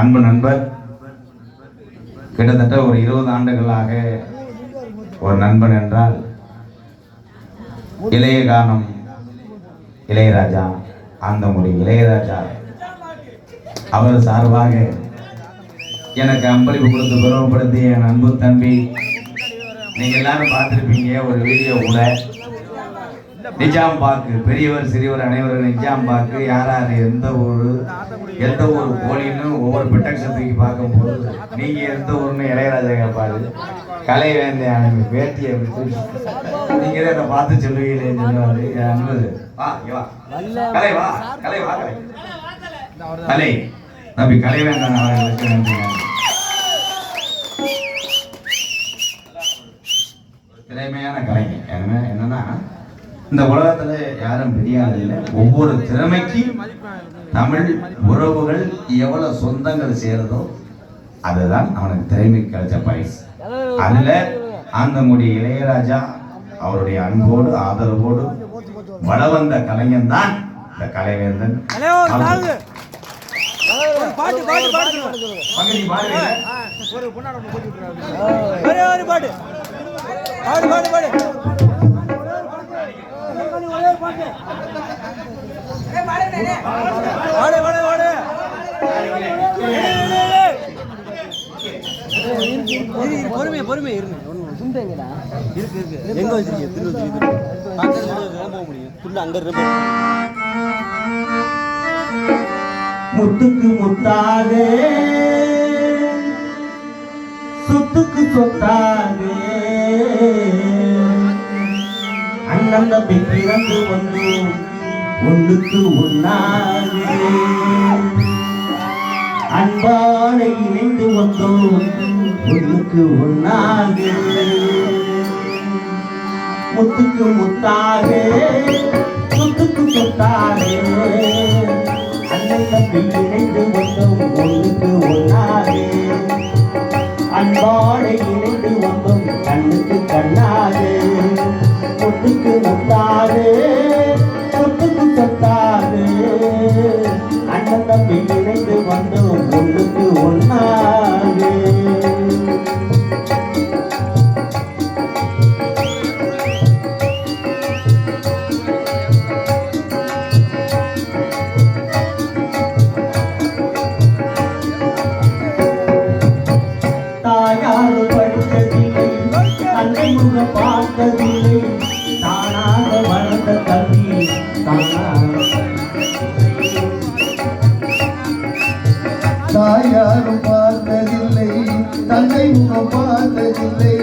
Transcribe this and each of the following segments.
அன்பு நண்பர் கிட்டத்தட்ட ஒரு இருபது ஆண்டுகளாக ஒரு நண்பன் என்றால் இளைய கானம் இளையராஜா ஆந்தமுடி இளையராஜா. அவர் சார்பாக எனக்கு அன்பளிப்பு கொடுத்து பெருமைப்படுத்திய என் அன்பு தம்பி நீங்க எல்லாரும் பார்த்துருப்பீங்க ஒரு வீடியோ கூட. நிஜாம் பாக்கு. பெரியவர் சிறியவர் அனைவரும் நிஜாம் பாக்கு. யார் யார் எந்த ஒரு எந்த ஊர் போலின்னு ஒவ்வொரு பிட்டக்ஷத்துக்கு பார்க்கும்போது நீங்க எந்த ஊர்னு இளையராஜா கேட்பாரு. கலை வேந்தன் வேட்டியை விட்டு நீங்க தான் என்னை பார்த்து சொல்லுவீங்களே சொல்லுவாரு. அன்பது வா வா. கலை வா கலை வா கலை. கலை. நம்பி கலை அவர்களுக்கு நன்றி. இந்த உலகத்துல யாரும் பெரிய ஆள் இல்லை ஒவ்வொரு திறமைக்கும் தமிழ் உறவுகள் எவ்வளவு சொந்தங்கள் சேருதோ அதுதான் அவனுக்கு திறமைக்கு கிடைச்ச பரிசு. அதுல ஆந்தங்குடி இளையராஜா அவருடைய அன்போடு ஆதரவோடு வள வந்த கலைஞன் தான் இந்த கலைவேந்தன். பாட்டு. பாடு பாடு பாடு. பாடு பாடு பாடு பொறுமை பொறுமை இருங்க. இருக்கு இருக்கு. எங்க வச்சிருக்கீங்க? இது பக்கத்துல போக முடியும். புள்ள அங்க இருக்கு முத்துக்கு முத்தாக சொத்துக்கு சொத்தாக அண்ணன் தம்பி பிறந்து ஒன்று ஒன்றுக்கு ஒன்னாக அன்பான இணைந்து வந்தோம் ஒன்றுக்கு ஒன்னாக. முத்துக்கு முத்தாக முத்துக்கு முத்தாக. அண்ணன் தம்பி இணைந்து வந்தோம் ஒன்றுக்கு ஒன்னாரே தம்பி இணைந்து வந்தோம் ஒன்றுக்கு ஒன்னாரே தாயார் படித்ததில்லை முகம் பார்த்ததில்லை தானாக தாயாரும் பார்த்ததில்லை தந்தை முகம் பார்த்ததில்லை.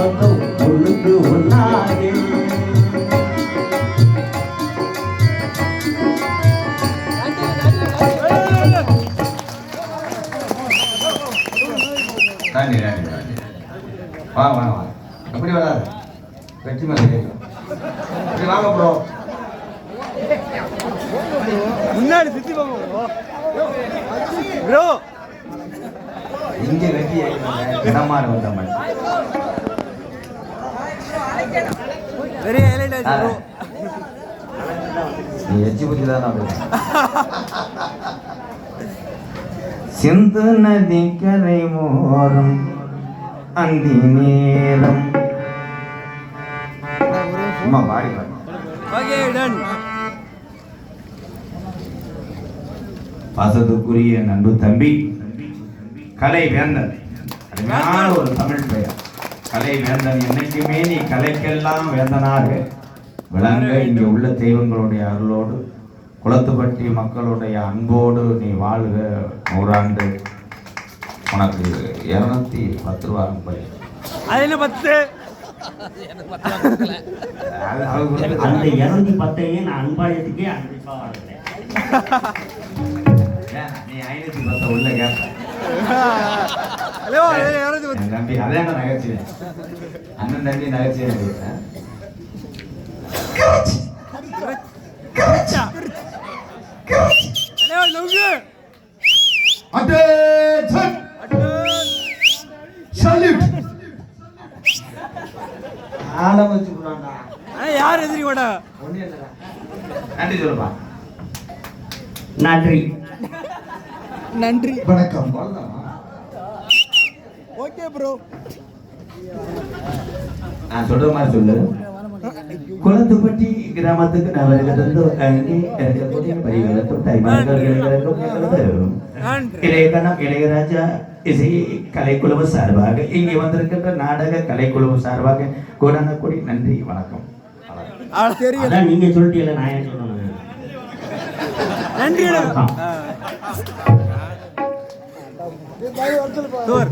வந்தோம் ஒண்ணுக்கு ஒன்னாரே தாண்டி தாண்டி தாண்டி. வா வா வா. எப்படி வராது? வெற்றி மேலே ஏறிடும். இப்படி வாங்க ப்ரோ முன்னாடி சுத்தி போங்க ப்ரோ இங்கே வெற்றி ஏறிடுங்க. இடமாறு வந்த மாதிரி. பெரிய ஹைலைட் ஆச்சு நீ எச்சி புத்தி தான் சிந்து நதி கரை ஓரம் அந்தி நேரம். சும்மா பாடி பாசத்துக்குரிய நண்பு தம்பி. கலை வேந்தன். அருமையான ஒரு தமிழ் பெயர். கலை வேந்தன் என்னைக்குமே நீ கலைக்கெல்லாம் வேந்தனாக. விளங்க இங்கே உள்ள தெய்வங்களுடைய அருளோடு குளத்துப்பட்டி மக்களுடைய அன்போடு நீ வாழ்க நூறாண்டு. உனக்கு இரநூத்தி பத்து ரூபா அனுப்பி. அது என்ன பத்து? அந்த இருநூத்தி பத்தையும் நான் அன்பாளையத்துக்கே அன்பளிப்பா வாழ்கிறேன் ஏன்? ஐநூத்தி பத்து உள்ள கேட்பேன் தம்பி அதான் நகைச்சுவை அண்ணன் தம்பி நகைச்சுவை Attention! Salute! ஆளை வச்சு போனாண்டா யார் எதிரி ஒண்ணு இல்லடா நன்றி சொல்லுப்பா நன்றி நன்றி. வணக்கம். ஓகே ப்ரோ நான் சொல்ற மாதிரி சொல்லு. குளத்துப்பட்டி கிராமத்துக்கு நான் வருகிறது இருக்கக்கூடிய பரிகாரத்தும் தாய்மார்கள் இளையகணம் இளையராஜா இசை கலைக்குழுவு சார்பாக இங்கே வந்திருக்கின்ற நாடக கலைக்குழுவு சார்பாக கோடான கோடி நன்றி வணக்கம். நீங்க சொல்லிட்டீங்களா நான் ஏன் சொல்லணும்? நன்றி. தோர்